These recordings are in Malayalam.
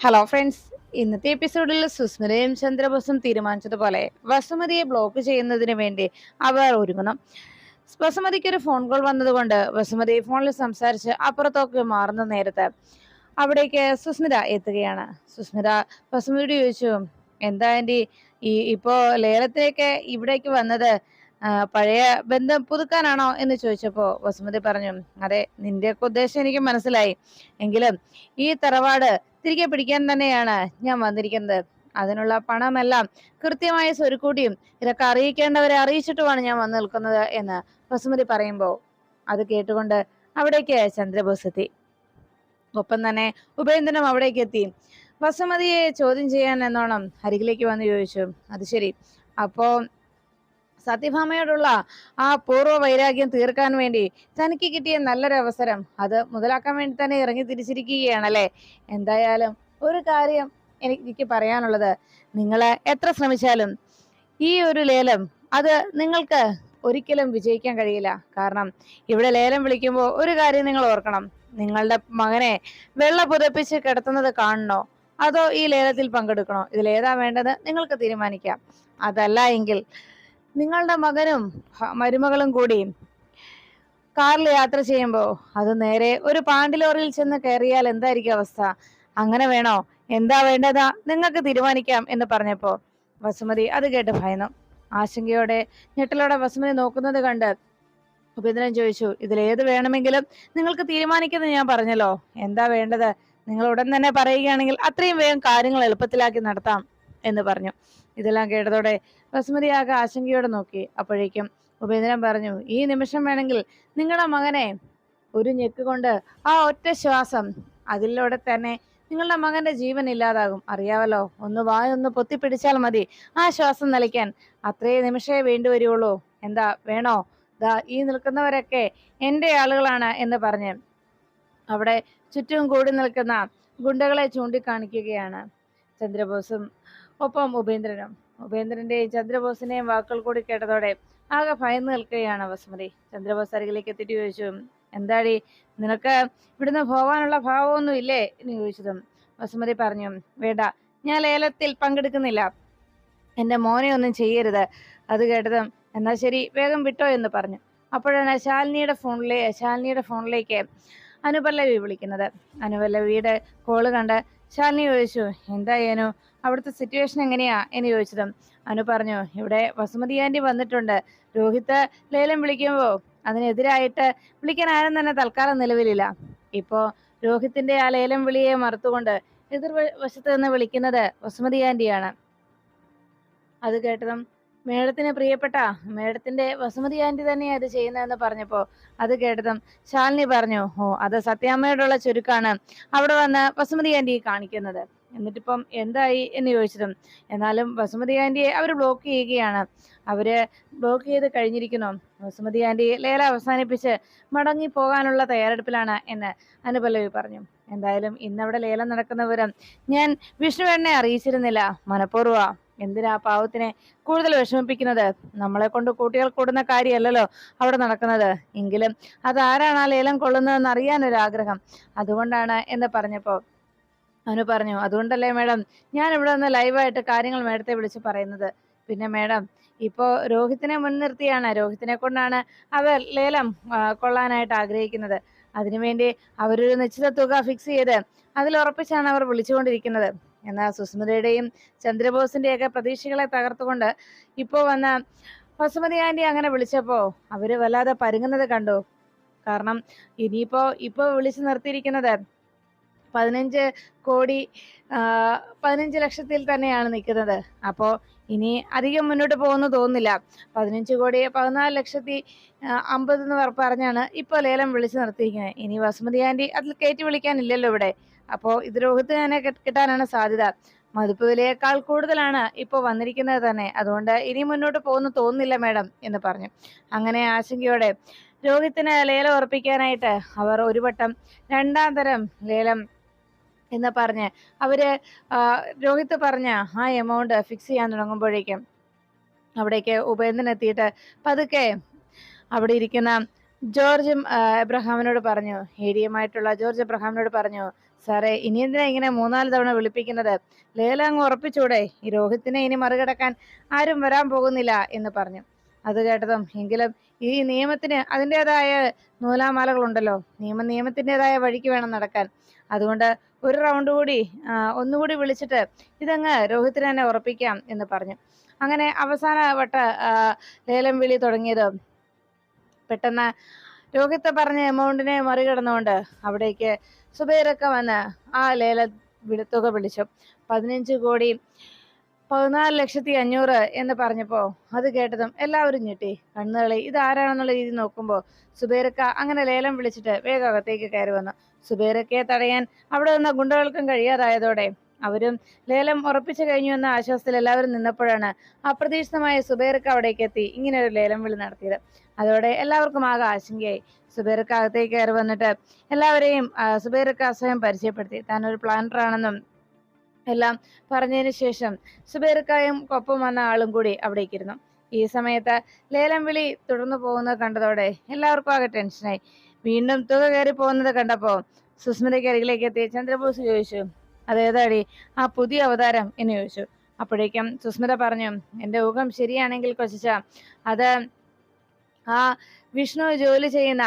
ഹലോ ഫ്രണ്ട്സ് ഇന്നത്തെ എപ്പിസോഡിൽ സുസ്മിതയും ചന്ദ്രബോസും തീരുമാനിച്ചതുപോലെ വസുമതിയെ ബ്ലോക്ക് ചെയ്യുന്നതിന് വേണ്ടി അവർ ഒരുങ്ങണം വസുമതിക്ക് ഒരു ഫോൺ കോൾ വന്നതുകൊണ്ട് വസുമതി ഫോണിൽ സംസാരിച്ച് അപ്പുറത്തൊക്കെ മാറുന്ന നേരത്ത് അവിടേക്ക് സുസ്മിത എത്തുകയാണ്. സുസ്മിത വസുമതിയോട് ചോദിച്ചു എന്താ എന്റെ ഈ ഇപ്പോ ലേലത്തിലേക്ക് ഇവിടേക്ക് വന്നത് പഴയ ബന്ധം പുതുക്കാനാണോ? എന്ന് ചോദിച്ചപ്പോൾ വസുമതി പറഞ്ഞു അതെ നിന്റെയൊക്കെ ഉദ്ദേശം എനിക്ക് മനസ്സിലായി. എങ്കിലും ഈ തറവാട് തിരികെ പിടിക്കാൻ തന്നെയാണ് ഞാൻ വന്നിരിക്കുന്നത്. അതിനുള്ള പണമെല്ലാം കൃത്യമായ സ്വരുക്കൂട്ടിയും ഇതൊക്കെ അറിയിക്കേണ്ടവരെ അറിയിച്ചിട്ടുമാണ് ഞാൻ വന്നു നിൽക്കുന്നത് എന്ന് വസുമതി പറയുമ്പോൾ അത് കേട്ടുകൊണ്ട് അവിടേക്ക് ചന്ദ്രബോസ് എത്തി ഒപ്പം തന്നെ ഉപേന്ദ്രനും അവിടേക്ക് എത്തി. വസുമതിയെ ചോദ്യം ചെയ്യാൻ എന്നോണം അരികിലേക്ക് വന്ന് ചോദിച്ചു. അത് ശരി. അപ്പോ സത്യഭാമയോടുള്ള ആ പൂർവ വൈരാഗ്യം തീർക്കാൻ വേണ്ടി തനിക്ക് കിട്ടിയ നല്ലൊരവസരം അത് മുതലാക്കാൻ വേണ്ടി തന്നെ ഇറങ്ങി തിരിച്ചിരിക്കുകയാണല്ലേ? എന്തായാലും ഒരു കാര്യം എനിക്ക് പറയാനുള്ളത്. നിങ്ങൾ എത്ര ശ്രമിച്ചാലും ഈ ഒരു ലേലം അത് നിങ്ങൾക്ക് ഒരിക്കലും വിജയിക്കാൻ കഴിയില്ല. കാരണം ഇവിടെ ലേലം വിളിക്കുമ്പോൾ ഒരു കാര്യം നിങ്ങൾ ഓർക്കണം. നിങ്ങളുടെ മകനെ വെള്ള പുതപ്പിച്ച് കിടത്തുന്നത് കാണണോ? അതോ ഈ ലേലത്തിൽ പങ്കെടുക്കണോ? ഇതിൽ ഏതാ വേണ്ടത് നിങ്ങൾക്ക് തീരുമാനിക്കാം. അതല്ല എങ്കിൽ നിങ്ങളുടെ മകനും മരുമകളും കൂടി കാറിൽ യാത്ര ചെയ്യുമ്പോൾ അത് നേരെ ഒരു പാണ്ടിലോറിയിൽ ചെന്ന് കയറിയാൽ എന്തായിരിക്കും അവസ്ഥ? അങ്ങനെ വേണോ? എന്താ വേണ്ടതാ? നിങ്ങൾക്ക് തീരുമാനിക്കാം എന്ന് പറഞ്ഞപ്പോൾ വസുമതി അത് കേട്ട് ഭയന്നു. ആശങ്കയോടെ ഞെട്ടലോടെ വസുമതി നോക്കുന്നത് കണ്ട് ഉപേന്ദ്രൻ ചോദിച്ചു ഇതിൽ ഏത് വേണമെങ്കിലും നിങ്ങൾക്ക് തീരുമാനിക്കുന്നത് ഞാൻ പറഞ്ഞല്ലോ. എന്താ വേണ്ടത്? നിങ്ങൾ ഉടൻ തന്നെ പറയുകയാണെങ്കിൽ അത്രയും വേഗം കാര്യങ്ങൾ എളുപ്പത്തിലാക്കി നടത്താം എന്ന് പറഞ്ഞു. ഇതെല്ലാം കേട്ടതോടെ വസുമതി ആകെ ആശങ്കയോടെ നോക്കി. അപ്പോഴേക്കും ഉപേന്ദ്രൻ പറഞ്ഞു ഈ നിമിഷം വേണമെങ്കിൽ നിങ്ങളുടെ മകനെ ഒരു ഞെക്ക് കൊണ്ട് ആ ഒറ്റ ശ്വാസം അതിലൂടെ തന്നെ നിങ്ങളുടെ മകന്റെ ജീവൻ ഇല്ലാതാകും. അറിയാവല്ലോ ഒന്ന് വായൊന്ന് പൊത്തിപ്പിടിച്ചാൽ മതി ആ ശ്വാസം നിലയ്ക്കാൻ അത്രേ നിമിഷമേ വേണ്ടി വരികയുള്ളൂ എന്താ വേണോ? ദാ ഈ നിൽക്കുന്നവരൊക്കെ എന്റെ ആളുകളാണ് എന്ന് പറഞ്ഞ് അവിടെ ചുറ്റും കൂടി നിൽക്കുന്ന ഗുണ്ടകളെ ചൂണ്ടിക്കാണിക്കുകയാണ്. ചന്ദ്രബോസും ഒപ്പം ഉപേന്ദ്രനും. ഉപേന്ദ്രന്റെയും ചന്ദ്രബോസിന്റെയും വാക്കുകൾ കൂടി കേട്ടതോടെ ആകെ ഭയന്ന് നിൽക്കുകയാണ് വസുമതി. ചന്ദ്രബോസ് അരികിലേക്ക് എത്തിയിട്ട് ചോദിച്ചു എന്താടി നിനക്ക് ഇവിടുന്ന് പോവാനുള്ള ഭാവമൊന്നും ഇല്ലേ? എന്ന് ചോദിച്ചതും വസുമതി പറഞ്ഞു വേണ്ട ഞാൻ ലേലത്തിൽ പങ്കെടുക്കുന്നില്ല. എന്റെ മോനെ ഒന്നും ചെയ്യരുത്. അത് കേട്ടതും എന്നാ ശരി വേഗം വിട്ടോ എന്ന് പറഞ്ഞു. അപ്പോഴാണ് ശാലിനിയുടെ ഫോണിലെ ശാലിനിയുടെ ഫോണിലേക്ക് അനുപല്ലവി വിളിക്കുന്നത്. അനുപല്ലവിയുടെ കോൾ കണ്ട് ശാലിനി ചോദിച്ചു എന്തായേനു അവിടുത്തെ സിറ്റുവേഷൻ എങ്ങനെയാ? എന്ന് ചോദിച്ചതും അനു പറഞ്ഞു ഇവിടെ വസുമതി ആന്റി വന്നിട്ടുണ്ട്. രോഹിത്ത് ലേലം വിളിക്കുമ്പോൾ അതിനെതിരായിട്ട് വിളിക്കാൻ ആരും തന്നെ തൽക്കാലം നിലവിലില്ല. ഇപ്പോ രോഹിത്തിന്റെ ആ ലേലം വിളിയെ മറുത്തുകൊണ്ട് എതിർ വശത്ത് നിന്ന് വിളിക്കുന്നത് വസുമതി ആന്റിയാണ് അത് കേട്ടതും മേഡത്തിന് പ്രിയപ്പെട്ട മേഡത്തിന്റെ വസുമതി ആന്റി തന്നെയാ ഇത് ചെയ്യുന്നതെന്ന് പറഞ്ഞപ്പോ അത് കേട്ടതും ശാലിനി പറഞ്ഞു ഓ അത് സത്യാമ്മയോടുള്ള ചുരുക്കാണ്. അവിടെ വന്ന് വസുമതി ആന്റി കാണിക്കുന്നത്. എന്നിട്ടിപ്പം എന്തായി എന്ന് ചോദിച്ചതും എന്നാലും വസുമതി ആന്റിയെ അവർ ബ്ലോക്ക് ചെയ്യുകയാണ്. അവർ ബ്ലോക്ക് ചെയ്ത് കഴിഞ്ഞിരിക്കുന്നു. വസുമതി ആന്റി ലേല അവസാനിപ്പിച്ച് മടങ്ങി പോകാനുള്ള തയ്യാറെടുപ്പിലാണ് എന്ന് അനുപല്ലവി പറഞ്ഞു. എന്തായാലും ഇന്നവിടെ ലേലം നടക്കുന്ന വിവരം ഞാൻ വിഷ്ണുവേണ്ണനെ അറിയിച്ചിരുന്നില്ല. മനഃപൂർവ. എന്തിനാ പാവത്തിനെ കൂടുതൽ വിഷമിപ്പിക്കുന്നത്? നമ്മളെ കൊണ്ട് കൂട്ടികൾ കൂടുന്ന കാര്യമല്ലല്ലോ അവിടെ നടക്കുന്നത്. എങ്കിലും അതാരാണ് ആ ലേലം കൊള്ളുന്നതെന്ന് അറിയാനൊരാഗ്രഹം. അതുകൊണ്ടാണ് എന്ന് പറഞ്ഞപ്പോ അനു പറഞ്ഞു അതുകൊണ്ടല്ലേ മാഡം ഞാൻ ഇവിടെ നിന്ന് ലൈവായിട്ട് കാര്യങ്ങൾ മാഡത്തെ വിളിച്ച് പറയുന്നത്. പിന്നെ മാഡം ഇപ്പോ രോഹിത്തിനെ മുൻനിർത്തിയാണ്. രോഹിത്തിനെ കൊണ്ടാണ് അവർ ലേലം കൊള്ളാനായിട്ട് ആഗ്രഹിക്കുന്നത്. അതിനുവേണ്ടി അവരൊരു നിശ്ചിത തുക ഫിക്സ് ചെയ്ത് അതിൽ ഉറപ്പിച്ചാണ് അവർ വിളിച്ചുകൊണ്ടിരിക്കുന്നത്. എന്നാൽ സുസ്മിതയുടെയും ചന്ദ്രബോസിന്റെയൊക്കെ പ്രതീക്ഷകളെ തകർത്തുകൊണ്ട് ഇപ്പോ വന്ന വസുമതി ആന്റി അങ്ങനെ വിളിച്ചപ്പോൾ അവർ വല്ലാതെ പരുങ്ങുന്നത് കണ്ടു. കാരണം ഇനിയിപ്പോ ഇപ്പോ വിളിച്ചു നിർത്തിയിരിക്കുന്നത് പതിനഞ്ച് കോടി പതിനഞ്ച് ലക്ഷത്തിൽ തന്നെയാണ് നിൽക്കുന്നത്. അപ്പോൾ ഇനി അധികം മുന്നോട്ട് പോകുന്നു തോന്നുന്നില്ല. പതിനഞ്ച് കോടി പതിനാല് ലക്ഷത്തി അമ്പത് എന്ന് പറ- പറഞ്ഞാണ് ഇപ്പോൾ ലേലം വിളിച്ചു നിർത്തിയിരിക്കുന്നത്. ഇനി വസുമതി ആന്റി അതിൽ കയറ്റി വിളിക്കാനില്ലല്ലോ ഇവിടെ. അപ്പോൾ ഇത് രോഗത്ത് തന്നെ കിട്ട- കിട്ടാനാണ് സാധ്യത. മതിപ്പ് വിലയേക്കാൾ കൂടുതലാണ് ഇപ്പോൾ വന്നിരിക്കുന്നത് തന്നെ. അതുകൊണ്ട് ഇനി മുന്നോട്ട് പോകുന്നു തോന്നുന്നില്ല മാഡം എന്ന് പറഞ്ഞു. അങ്ങനെ ആശങ്കയോടെ രോഹിത്തിന് ലേലം ഉറപ്പിക്കാനായിട്ട് അവർ ഒരു വട്ടം രണ്ടാം തരം ലേലം എന്ന് പറഞ്ഞ്? അവർ രോഹിത് രോഹിത്ത് പറഞ്ഞ ആ എമൗണ്ട് ഫിക്സ് ചെയ്യാൻ തുടങ്ങുമ്പോഴേക്കും അവിടേക്ക് ഉപേന്ദ്രൻ എത്തിയിട്ട് പതുക്കെ അവിടെ ഇരിക്കുന്ന ജോർജ് എബ്രഹാമിനോട് പറഞ്ഞു ഏരിയമായിട്ടുള്ള ജോർജ് എബ്രഹാമിനോട് പറഞ്ഞു സാറേ ഇനി എന്തിനാ ഇങ്ങനെ മൂന്നാൽ തവണ വിളിപ്പിക്കുന്നത്? ലേല അങ്ങ് ഉറപ്പിച്ചൂടെ? ഈ രോഹിത്തിനെ ഇനി മറികടക്കാൻ ആരും വരാൻ പോകുന്നില്ല എന്ന് പറഞ്ഞു. അത് കേട്ടതും. എങ്കിലും ഈ നിയമത്തിന് അതിന്റെതായ നൂലാമാലകളുണ്ടല്ലോ. നിയമം നിയമത്തിന്റെതായ വഴിക്ക് വേണം നടക്കാൻ. അതുകൊണ്ട് ഒരു റൗണ്ട് കൂടി ഒന്നുകൂടി വിളിച്ചിട്ട് ഇതങ്ങ് രോഹിത്തിന് തന്നെ ഉറപ്പിക്കാം എന്ന് പറഞ്ഞു. അങ്ങനെ അവസാന വട്ട ലേലം വിളി തുടങ്ങിയത്. പെട്ടെന്ന് രോഹിത്ത് പറഞ്ഞ എമൗണ്ടിനെ മറികടന്നുകൊണ്ട് അവിടേക്ക് സുബൈറൊക്കെ വന്ന് ആ ലേല തുക വിളിച്ചു. പതിനഞ്ച് കോടി പതിനാല് ലക്ഷത്തി അഞ്ഞൂറ് എന്ന് പറഞ്ഞപ്പോ അത് കേട്ടതും എല്ലാവരും ഞെട്ടി. കണ്ണുകളി ഇത് ആരാണെന്നുള്ള രീതി നോക്കുമ്പോൾ സുബേരക്ക അങ്ങനെ ലേലം വിളിച്ചിട്ട് വേഗം അകത്തേക്ക് കയറി വന്നു. സുബേരക്കയെ തടയാൻ അവിടെ നിന്ന ഗുണ്ടകൾക്കും കഴിയാതായതോടെ അവരും ലേലം ഉറപ്പിച്ചു കഴിഞ്ഞു എന്ന ആശ്വാസത്തിൽ എല്ലാവരും നിന്നപ്പോഴാണ് അപ്രതീക്ഷിതമായ സുബേരക്ക അവിടേക്ക് എത്തി ഇങ്ങനെ ഒരു ലേലം വിളി നടത്തിയത്. അതോടെ എല്ലാവർക്കും ആകെ ആശങ്കയായി. സുബേരക്ക അകത്തേക്ക് കയറി വന്നിട്ട് എല്ലാവരെയും സുബേരക്ക സ്വയം പരിചയപ്പെടുത്തി. താൻ ഒരു പ്ലാനർ ആണെന്നും എല്ലാം പറഞ്ഞതിന് ശേഷം സുബേർക്കായും ഒപ്പം വന്ന ആളും കൂടി അവിടേക്ക് ഇരുന്നു ഈ സമയത്ത് ലേലം വിളി തുടർന്നു പോകുന്നത് കണ്ടതോടെ എല്ലാവർക്കും ആകെ ടെൻഷനായി വീണ്ടും തുക കയറി പോകുന്നത് കണ്ടപ്പോ സുസ്മിതയ്ക്ക് അരികിലേക്ക് എത്തി ചന്ദ്രബോസ് ചോദിച്ചു അതേതാടി? ആ പുതിയ അവതാരം? എന്ന് ചോദിച്ചു. അപ്പോഴേക്കും സുസ്മിത പറഞ്ഞു എന്റെ ഊഹം ശരിയാണെങ്കിൽ കൊച്ചിച്ച അത് ആ വിഷ്ണു ജോലി ചെയ്യുന്ന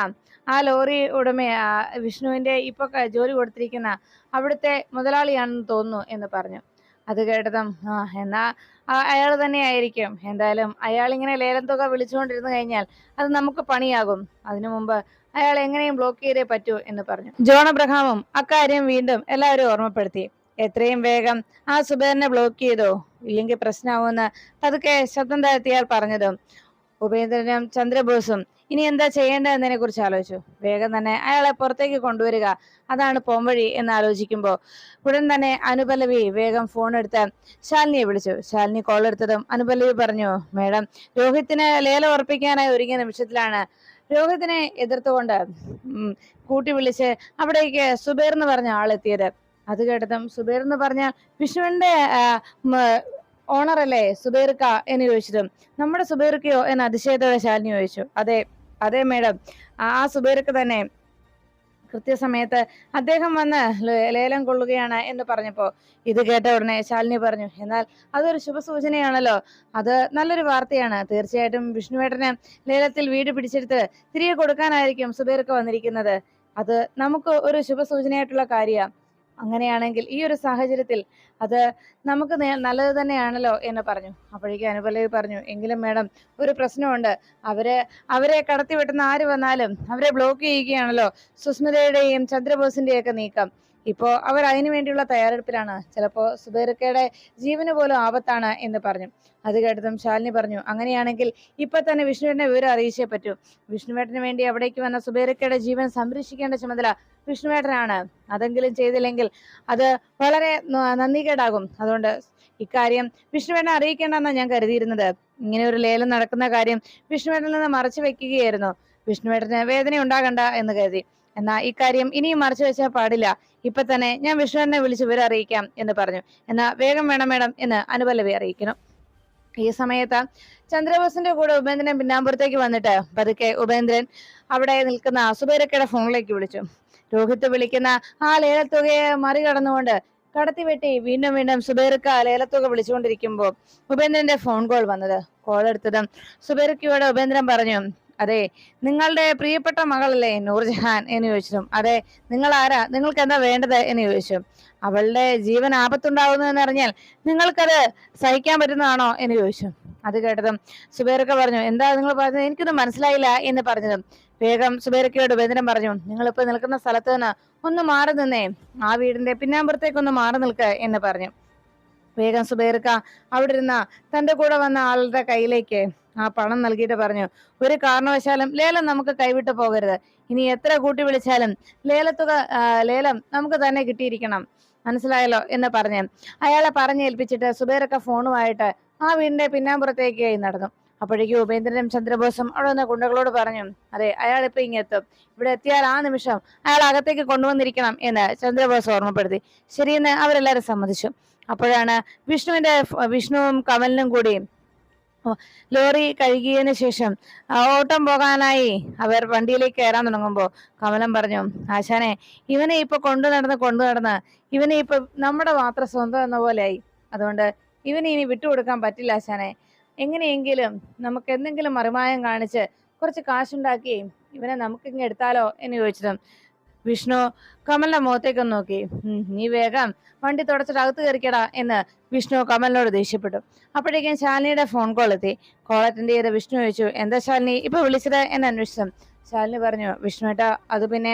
ആ ലോറി ഉടമയാ വിഷ്ണുവിന്റെ ഇപ്പൊ ജോലി കൊടുത്തിരിക്കുന്ന അവിടുത്തെ മുതലാളിയാണെന്ന് തോന്നുന്നു എന്ന് പറഞ്ഞു. അത് കേട്ടതും എന്നാ അയാൾ തന്നെ ആയിരിക്കും എന്തായാലും അയാൾ ഇങ്ങനെ ലേലം തുക വിളിച്ചുകൊണ്ടിരുന്നു കഴിഞ്ഞാൽ അത് നമുക്ക് പണിയാകും. അതിനു മുമ്പ് അയാൾ എങ്ങനെയും ബ്ലോക്ക് ചെയ്തേ പറ്റൂ എന്ന് പറഞ്ഞു. ജോൺ അബ്രഹാമും അക്കാര്യം വീണ്ടും എല്ലാവരും ഓർമ്മപ്പെടുത്തി. എത്രയും വേഗം ആ സുബേറിനെ ബ്ലോക്ക് ചെയ്തോ? ഇല്ലെങ്കിൽ പ്രശ്നമാവുമെന്ന് പതുക്കെ ശബ്ദം താഴ്ത്തിയാൽ പറഞ്ഞതും ഉപേന്ദ്രനും ചന്ദ്രബോസും. ഇനി എന്താ ചെയ്യേണ്ടതെന്നതിനെ കുറിച്ച് ആലോചിച്ചു. വേഗം തന്നെ അയാളെ പുറത്തേക്ക് കൊണ്ടുവരിക. അതാണ് പോംവഴി എന്ന് ആലോചിക്കുമ്പോൾ ഉടൻ തന്നെ അനുപല്ലവി വേഗം ഫോൺ എടുത്ത് ശാലിനിയെ വിളിച്ചു. ശാലിനി കോൾ എടുത്തതും അനുപല്ലവി പറഞ്ഞു മേഡം രോഹിത്തിന് ലേലം ഉറപ്പിക്കാനായി ഒരുങ്ങിയ നിമിഷത്തിലാണ് രോഹിത്തിനെ എതിർത്തുകൊണ്ട് കൂട്ടി വിളിച്ച് അവിടേക്ക് സുബേർ എന്ന് പറഞ്ഞ ആളെത്തിയത്. അത് കേട്ടതും സുബേർ എന്ന് പറഞ്ഞ വിഷ്ണുവിന്റെ ഓണർ അല്ലേ സുബൈർക്ക എന്ന് ചോദിച്ചിട്ടും. നമ്മുടെ സുബൈർക്കയോ എന്ന് അതിശയത്തോടെ ശാലിനി ചോദിച്ചു. അതെ അതെ മേഡം. ആ സുബൈർക്ക തന്നെ കൃത്യസമയത്ത് അദ്ദേഹം വന്ന് ലേലം കൊള്ളുകയാണ് എന്ന് പറഞ്ഞപ്പോൾ ഇത് കേട്ട ഉടനെ ശാലിനി പറഞ്ഞു എന്നാൽ അതൊരു ശുഭസൂചനയാണല്ലോ. അത് നല്ലൊരു വാർത്തയാണ്. തീർച്ചയായിട്ടും വിഷ്ണുവേട്ടന് ലേലത്തിൽ വീട് പിടിച്ചെടുത്ത് തിരികെ കൊടുക്കാനായിരിക്കും സുബൈർക്ക് വന്നിരിക്കുന്നത്. അത് നമുക്ക് ഒരു ശുഭസൂചനയായിട്ടുള്ള കാര്യമാണ് അങ്ങനെയാണെങ്കിൽ ഈ ഒരു സാഹചര്യത്തിൽ അത് നമുക്ക് നല്ലത് തന്നെയാണല്ലോ എന്ന് പറഞ്ഞു. അപ്പോഴേക്കും അനുപല്ലവി പറഞ്ഞു എങ്കിലും മേഡം ഒരു പ്രശ്നമുണ്ട്. അവർ അവരെ കടത്തി വെട്ടുന്ന ആര് വന്നാലും അവരെ ബ്ലോക്ക് ചെയ്യുകയാണല്ലോ. സുസ്മിതയുടെയും ചന്ദ്രബോസിന്റെയും ഒക്കെ നീക്കം. ഇപ്പോ അവർ അതിനു വേണ്ടിയുള്ള തയ്യാറെടുപ്പിലാണ്. ചിലപ്പോൾ സുബൈറക്കയുടെ ജീവന് പോലും ആപത്താണ് എന്ന് പറഞ്ഞു. അത് കേട്ടതും ശാലിനി പറഞ്ഞു അങ്ങനെയാണെങ്കിൽ ഇപ്പൊ തന്നെ വിഷ്ണുവേട്ടനെ വിവരം അറിയിച്ചേ പറ്റൂ. വിഷ്ണുവേട്ടന് വേണ്ടി അവിടേക്ക് വന്ന സുബൈറക്കയുടെ ജീവൻ സംരക്ഷിക്കേണ്ട ചുമതല വിഷ്ണുവേട്ടനാണ്. അതെങ്കിലും ചെയ്തില്ലെങ്കിൽ അത് വളരെ നന്ദികേടാകും. അതുകൊണ്ട് ഇക്കാര്യം വിഷ്ണുവേട്ടനെ അറിയിക്കേണ്ടെന്നാണ് ഞാൻ കരുതിയിരുന്നത്. ഇങ്ങനെ ഒരു ലേലം നടക്കുന്ന കാര്യം വിഷ്ണുവേട്ടനിൽ നിന്ന് മറച്ചു വെക്കുകയായിരുന്നു. വിഷ്ണുവേട്ടന് വേദന ഉണ്ടാകണ്ട എന്ന് കരുതി. എന്നാ ഇക്കാര്യം ഇനിയും മറച്ചു വെച്ചാൽ പാടില്ല. ഇപ്പൊ തന്നെ ഞാൻ വിഷ്ണുവിനെ വിളിച്ച് വിവരം അറിയിക്കാം എന്ന് പറഞ്ഞു. എന്നാ വേഗം വേണം മേഡം എന്ന് അനുപല്ലവി അറിയിക്കുന്നു. ഈ സമയത്ത് ചന്ദ്രബോസിന്റെ കൂടെ ഉപേന്ദ്രൻ പിന്നാമ്പുറത്തേക്ക് വന്നിട്ട് പതുക്കെ ഉപേന്ദ്രൻ അവിടെ നിൽക്കുന്ന സുബൈരക്കയുടെ ഫോണിലേക്ക് വിളിച്ചു. രോഹിത്ത് വിളിക്കുന്ന ആ ലേലത്തുകയെ മറികടന്നുകൊണ്ട് കടത്തിവെട്ടി വീണ്ടും വീണ്ടും സുബൈറക്ക ലേലത്തുക വിളിച്ചുകൊണ്ടിരിക്കുമ്പോൾ ഉപേന്ദ്രന്റെ ഫോൺ കോൾ വന്നത്. കോൾ എടുത്തതും സുബൈറക്കയോട് ഉപേന്ദ്രൻ പറഞ്ഞു അതെ നിങ്ങളുടെ പ്രിയപ്പെട്ട മകളല്ലേ നൂർജഹാൻ എന്ന് ചോദിച്ചതും അതെ നിങ്ങൾ ആരാ നിങ്ങൾക്ക് എന്താ വേണ്ടത് എന്ന് ചോദിച്ചു. അവളുടെ ജീവൻ ആപത്തുണ്ടാവുന്നു എന്ന് അറിഞ്ഞാൽ നിങ്ങൾക്കത് സഹിക്കാൻ പറ്റുന്നതാണോ എന്ന് ചോദിച്ചു. അത് കേട്ടതും സുബേറൊക്കെ പറഞ്ഞു എന്താ നിങ്ങൾ പറഞ്ഞത്? എനിക്കൊന്നും മനസ്സിലായില്ല എന്ന് പറഞ്ഞതും. വേഗം സുബേറക്കയോട് വേദനം പറഞ്ഞു നിങ്ങളിപ്പോ നിൽക്കുന്ന സ്ഥലത്ത് നിന്ന് ഒന്ന് മാറി നിന്നേ. ആ വീടിന്റെ പിന്നാമ്പുറത്തേക്ക് ഒന്ന് മാറി നിൽക്ക് എന്ന് പറഞ്ഞു. വേഗം സുബേർക്ക അവിടെ ഇരുന്ന തന്റെ കൂടെ വന്ന ആളുടെ കയ്യിലേക്ക് ആ പണം നൽകിയിട്ട് പറഞ്ഞു ഒരു കാരണവശാലും ലേലം നമുക്ക് കൈവിട്ടു പോകരുത്. ഇനി എത്ര കൂട്ടി വിളിച്ചാലും ലേലത്തുക ലേലം നമുക്ക് തന്നെ കിട്ടിയിരിക്കണം. മനസ്സിലായല്ലോ? എന്ന് പറഞ്ഞ് അയാളെ പറഞ്ഞേൽപ്പിച്ചിട്ട് സുബൈറക്ക ഫോണുമായിട്ട് ആ വീടിന്റെ പിന്നാമ്പുറത്തേക്ക് നടന്നു. അപ്പോഴേക്കും ഉപേന്ദ്രനും ചന്ദ്രബോസും അവിടെ നിന്ന് ഗുണ്ടകളോട് പറഞ്ഞു അതെ അയാൾ ഇപ്പൊ ഇങ്ങെത്തും. ഇവിടെ എത്തിയാൽ ആ നിമിഷം അയാൾ അകത്തേക്ക് കൊണ്ടുവന്നിരിക്കണം എന്ന് ചന്ദ്രബോസ് ഓർമ്മപ്പെടുത്തി. ശരിയെന്ന് അവരെല്ലാരും സമ്മതിച്ചു. അപ്പോഴാണ് വിഷ്ണുവിന്റെ വിഷ്ണുവും കമലിനും കൂടി ലോറി കഴുകിയതിന് ശേഷം ഓട്ടം പോകാനായി അവർ വണ്ടിയിലേക്ക് കയറാൻ തുടങ്ങുമ്പോൾ കമലം പറഞ്ഞു ആശാനെ ഇവനെ ഇപ്പൊ കൊണ്ടു നടന്ന് കൊണ്ടു നടന്ന് ഇവനെ ഇപ്പൊ നമ്മുടെ മാത്രം സ്വന്തം എന്ന പോലെയായി. അതുകൊണ്ട് ഇവനെ ഇനി വിട്ടുകൊടുക്കാൻ പറ്റില്ല ആശാനെ. എങ്ങനെയെങ്കിലും നമുക്ക് എന്തെങ്കിലും മറിമായം കാണിച്ച് കുറച്ച് കാശുണ്ടാക്കി ഇവനെ നമുക്കിങ്ങ് എടുത്താലോ? എന്ന് ചോദിച്ചതും വിഷ്ണു കമലിന്റെ മുഖത്തേക്ക് നോക്കി. നീ വേഗം വണ്ടി തുടച്ചിട്ട് അകത്ത് കയറിക്കടാ എന്ന് വിഷ്ണു കമലിനോട് ദേഷ്യപ്പെട്ടു. അപ്പോഴേക്കും ശാലിനിയുടെ ഫോൺ കോൾ എത്തി. കോൾ അറ്റൻഡ് ചെയ്ത വിഷ്ണു ചോദിച്ചു എന്താ ശാലിനി? ഇപ്പൊ വിളിച്ചത്? എന്ന് അന്വേഷിച്ചു. ശാലിനി പറഞ്ഞു വിഷ്ണു ഏട്ടാ അത് പിന്നെ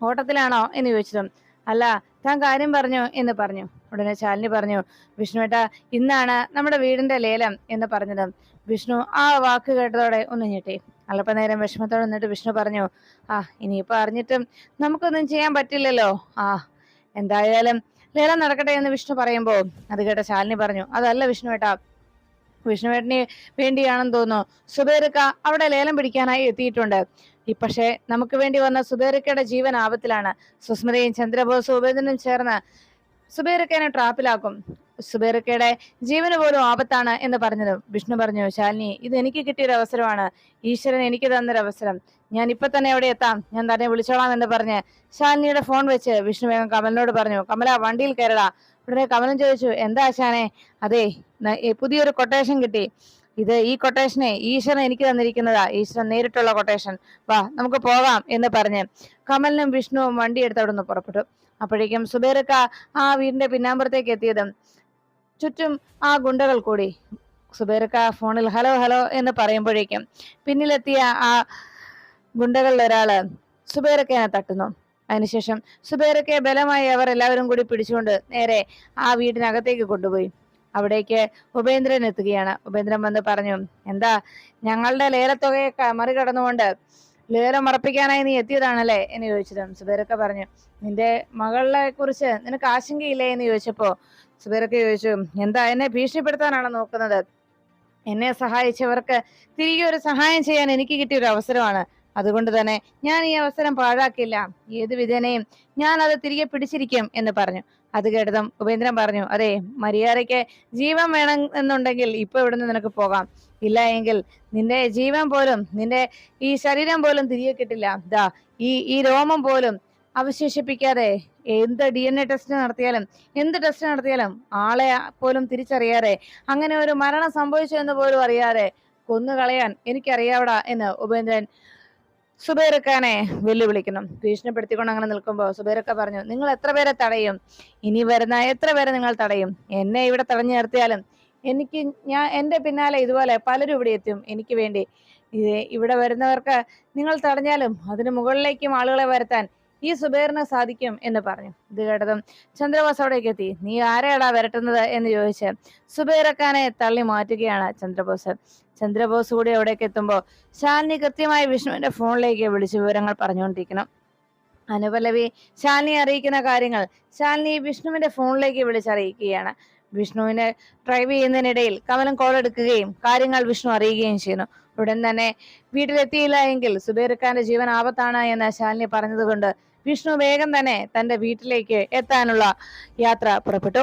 ഓട്ടത്തിലാണോ എന്ന് ചോദിച്ചതും അല്ല താൻ കാര്യം പറഞ്ഞു എന്ന് പറഞ്ഞു. ഉടനെ ശാലിനി പറഞ്ഞു വിഷ്ണു ഏട്ടാ ഇന്നാണ് നമ്മുടെ വീടിന്റെ ലേലം എന്ന് പറഞ്ഞത്. വിഷ്ണു ആ വാക്ക് കേട്ടതോടെ ഒന്ന് ഞെട്ടി. അല്പനേരം വിഷമത്തോടെ നിന്നിട്ട് വിഷ്ണു പറഞ്ഞു ആ ഇനിയിപ്പോ അറിഞ്ഞിട്ടും നമുക്കൊന്നും ചെയ്യാൻ പറ്റില്ലല്ലോ. ആ എന്തായാലും ലേലം നടക്കട്ടെ എന്ന് വിഷ്ണു പറയുമ്പോ അത് കേട്ട ശാലിനി പറഞ്ഞു അതല്ല വിഷ്ണു ഏട്ടാ വിഷ്ണുവേട്ടന് വേണ്ടിയാണെന്ന് തോന്നുന്നു. സുബേർക്ക അവിടെ ലേലം പിടിക്കാനായി എത്തിയിട്ടുണ്ട്. ഈ പക്ഷേ നമുക്ക് വേണ്ടി വന്ന സുബേറിക്കയുടെ ജീവൻ ആപത്തിലാണ്. സുസ്മിതയും ചന്ദ്രബോസും ഉപേന്ദ്രനും ചേർന്ന് സുബേറിക്കനെ ട്രാപ്പിലാക്കും. സുബേറിക്കയുടെ ജീവന് പോലും ആപത്താണ് എന്ന് പറഞ്ഞത് വിഷ്ണു പറഞ്ഞു ശാലിനി ഇത് എനിക്ക് കിട്ടിയൊരു അവസരമാണ്. ഈശ്വരൻ എനിക്ക് തന്നൊരു അവസരം. ഞാൻ ഇപ്പൊ തന്നെ അവിടെ എത്താം. ഞാൻ തന്നെ വിളിച്ചോളാം എന്ന് പറഞ്ഞ് ശാലിനിയുടെ ഫോൺ വെച്ച് വിഷ്ണു വേഗം കമലിനോട് പറഞ്ഞു കമല വണ്ടിയിൽ കയറടാ. ഉടനെ കമലൻ ചോദിച്ചു എന്താ ശാനെ അതെ പുതിയൊരു കൊട്ടേഷൻ കിട്ടി. ഇത് ഈ കൊട്ടേഷനെ ഈശ്വരൻ എനിക്ക് തന്നിരിക്കുന്നതാ. ഈശ്വരൻ നേരിട്ടുള്ള കൊട്ടേഷൻ വാ നമുക്ക് പോകാം എന്ന് പറഞ്ഞ് കമലിനും വിഷ്ണുവും വണ്ടി എടുത്ത് അവിടെ നിന്ന് പുറപ്പെട്ടു. അപ്പോഴേക്കും സുബേറക്ക ആ വീടിന്റെ പിന്നാമ്പുറത്തേക്ക് എത്തിയതും. ചുറ്റും ആ ഗുണ്ടകൾ കൂടി. സുബേറക്ക ഫോണിൽ ഹലോ ഹലോ എന്ന് പറയുമ്പോഴേക്കും പിന്നിലെത്തിയ ആ ഗുണ്ടകളിൽ ഒരാൾ സുബേറക്കനെ തട്ടുന്നു. അതിനുശേഷം സുബേറക്കെ ബലമായി അവർ എല്ലാവരും കൂടി പിടിച്ചുകൊണ്ട് നേരെ ആ വീടിനകത്തേക്ക് കൊണ്ടുപോയി. അവിടേക്ക് ഉപേന്ദ്രൻ എത്തുകയാണ്. ഉപേന്ദ്രൻ വന്ന് പറഞ്ഞു എന്താ ഞങ്ങളുടെ ലേലത്തുകയെ മറികടന്നുകൊണ്ട് ലേലം ഉറപ്പിക്കാനായി നീ എത്തിയതാണല്ലേ? എന്ന് ചോദിച്ചതും. സുബേറൊക്കെ പറഞ്ഞു നിന്റെ മകളെ കുറിച്ച് നിനക്ക് ആശങ്കയില്ലേ? എന്ന് ചോദിച്ചപ്പോ സുബേറൊക്കെ ചോദിച്ചു എന്താ എന്നെ ഭീഷണിപ്പെടുത്താനാണോ നോക്കുന്നത്? എന്നെ സഹായിച്ചവർക്ക് തിരികെ ഒരു സഹായം ചെയ്യാൻ എനിക്ക് കിട്ടിയ ഒരു അവസരമാണ്. അതുകൊണ്ട് തന്നെ ഞാൻ ഈ അവസരം പാഴാക്കില്ല. ഏത് വിധേനയും ഞാൻ അത് തിരികെ പിടിച്ചിരിക്കും എന്ന് പറഞ്ഞു. അത് കേട്ടതും ഉപേന്ദ്രൻ പറഞ്ഞു അതെ മര്യാദയ്ക്ക് ജീവൻ വേണം എന്നുണ്ടെങ്കിൽ ഇപ്പൊ ഇവിടുന്ന് നിനക്ക് പോകാം. ഇല്ല എങ്കിൽ നിന്റെ ജീവൻ പോലും നിന്റെ ഈ ശരീരം പോലും തിരികെ കിട്ടില്ല. ദാ ഈ ഈ രോമം പോലും അവശേഷിപ്പിക്കാതെ എന്ത് ഡി എൻ എ ടെസ്റ്റ് നടത്തിയാലും എന്ത് ടെസ്റ്റ് നടത്തിയാലും ആളെ പോലും തിരിച്ചറിയാതെ അങ്ങനെ ഒരു മരണം സംഭവിച്ചു എന്ന് പോലും അറിയാതെ കൊന്നുകളയാൻ എനിക്കറിയാവടാ എന്ന് ഉപേന്ദ്രൻ സുബൈറക്കാനെ വെല്ലുവിളിക്കണം ഭീഷണിപ്പെടുത്തിക്കൊണ്ട് അങ്ങനെ നിൽക്കുമ്പോൾ സുബൈറക്ക പറഞ്ഞു നിങ്ങൾ എത്ര പേരെ തടയും? ഇനി വരുന്ന എത്ര പേരെ നിങ്ങൾ തടയും? എന്നെ ഇവിടെ തടഞ്ഞു നിർത്തിയാലും എനിക്ക് ഞാൻ എന്റെ പിന്നാലെ ഇതുപോലെ പലരും ഇവിടെ എത്തും. എനിക്ക് വേണ്ടി. ഇവിടെ വരുന്നവർക്ക് നിങ്ങൾ തടഞ്ഞാലും അതിന് മുകളിലേക്കും ആളുകളെ വരുത്താൻ ഈ സുബൈറിന് സാധിക്കും എന്ന് പറഞ്ഞു. ഇത് കേട്ടതും ചന്ദ്രബോസ് അവിടേക്ക് എത്തി. നീ ആരെയാടാ വരട്ടുന്നത്? എന്ന് ചോദിച്ച് സുബൈറക്കാനെ തള്ളി മാറ്റുകയാണ് ചന്ദ്രബോസ്. ചന്ദ്രബോസ് കൂടി അവിടേക്ക് എത്തുമ്പോൾ ശാലിനി കൃത്യമായി വിഷ്ണുവിന്റെ ഫോണിലേക്ക് വിളിച്ച് വിവരങ്ങൾ പറഞ്ഞുകൊണ്ടിരിക്കണം അനുപല്ലവി ശാലിനി അറിയിക്കുന്ന കാര്യങ്ങൾ ശാലിനി വിഷ്ണുവിന്റെ ഫോണിലേക്ക് വിളിച്ചറിയിക്കുകയാണ്. വിഷ്ണുവിനെ ഡ്രൈവ് ചെയ്യുന്നതിനിടയിൽ കമലം കോൾ എടുക്കുകയും കാര്യങ്ങൾ വിഷ്ണു അറിയുകയും ചെയ്യുന്നു. ഉടൻ തന്നെ വീട്ടിലെത്തിയില്ല എങ്കിൽ സുബൈർഖാന്റെ ജീവൻ ആപത്താണ് എന്ന് ശാലിനി പറഞ്ഞതുകൊണ്ട് വിഷ്ണു വേഗം തന്നെ തന്റെ വീട്ടിലേക്ക് എത്താനുള്ള യാത്ര പുറപ്പെട്ടു.